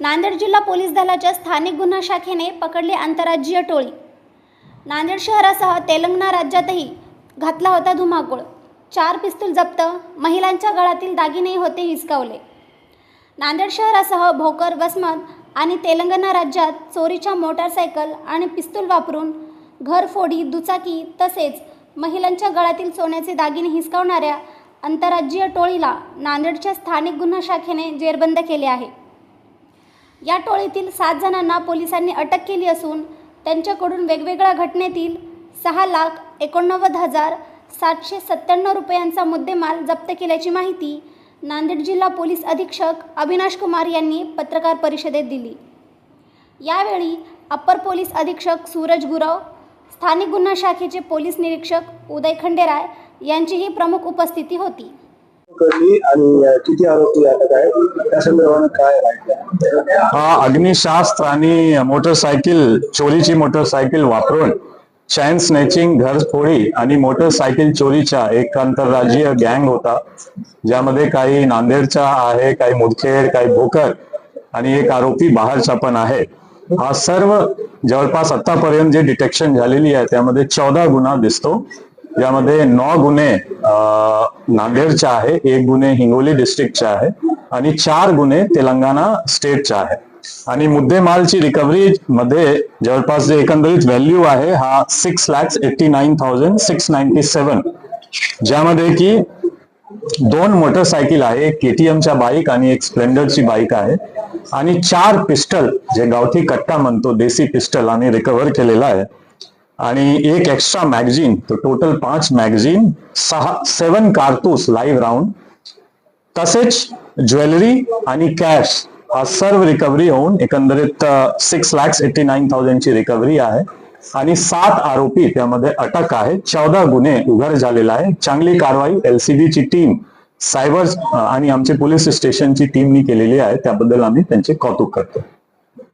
नांदेड जिल्हा पोलीस दलाच्या स्थानिक गुन्हा शाखेने पकडली आंतरराज्यीय टोळी. नांदेड शहरासह तेलंगणा राज्यातही घातला होता धुमाकूळ. चार पिस्तूल जप्त महिलांच्या गळातील दागिनेही होते हिसकावले. नांदेड शहरासह भोकर वसमत आणि तेलंगणा राज्यात चोरीच्या मोटारसायकल आणि पिस्तूल वापरून घरफोडी दुचाकी तसेच महिलांच्या गळातील सोन्याचे दागिने हिसकावणाऱ्या आंतरराज्यीय टोळीला नांदेडच्या स्थानिक गुन्हा शाखेने जेरबंद केले आहे. या टोळीतील सात जणांना पोलिसांनी अटक केली असून त्यांच्याकडून वेगवेगळ्या घटनेतील सहा लाख एकोणनव्वद हजार सातशे सत्त्याण्णव रुपयांचा मुद्देमाल जप्त केल्याची माहिती नांदेड जिल्हा पोलीस अधीक्षक अविनाश कुमार यांनी पत्रकार परिषदेत दिली. यावेळी अप्पर पोलीस अधीक्षक सूरज गुरव स्थानिक गुन्हा शाखेचे पोलीस निरीक्षक उदय खंडेराय यांचीही प्रमुख उपस्थिती होती. करली आणि किती आरोपी अटक आहे त्या संदर्भानं काय माहिती हा अग्निशास्त्र आणि मोटरसायकल चोरीची मोटरसायकल वापरून चैन स्नॅचिंग घरफोडी आणि मोटरसायकल चोरीचा एक आंतरराज्यीय गँग होता ज्यामध्ये काही नांदेडचा आहे काही मुदखेड काही भोकर आणि एक आरोपी बाहेरचा पण आहे. हा सर्व जवळपास आतापर्यंत जे डिटेक्शन झालेली आहे त्यामध्ये चौदा गुन्हा दिसतो. यामध्ये नऊ गुन्हे अं, नांदेडचे आहे एक गुन्हे हिंगोली डिस्ट्रिक्टचे आहे आणि चार गुन्हे तेलंगणा स्टेटचे आहे. आणि मुद्देमालची रिकव्हरी मध्ये जवळपास जे एकंदरीत व्हॅल्यू आहे हा six lakhs eighty nine thousand six ninety seven ज्यामध्ये की दोन मोटरसायकल आहे केटीएमच्या बाईक आणि एक स्प्लेंडरची बाईक आहे. आणि चार पिस्टल जे गावठी कट्टा म्हणतो देसी पिस्टल आणि रिकव्हर केलेला आहे. आणि एक एक्स्ट्रा मॅगझिन तो टोटल पाच मॅगझिन सहा सेवन कारतूस लाईव्ह राऊंड तसेच ज्वेलरी आणि कॅश हा सर्व रिकव्हरी होऊन एकंदरीत सिक्स लॅक्स एट्टी नाईन थाउजंडची रिकव्हरी आहे. आणि सात आरोपी त्यामध्ये अटक आहे. चौदा गुन्हे उघड झालेला आहे. चांगली कारवाई एलसीबी ची टीम सायबर आणि आमची पोलीस स्टेशनची टीमनी केलेली आहे. त्याबद्दल आम्ही त्यांचे कौतुक करतो.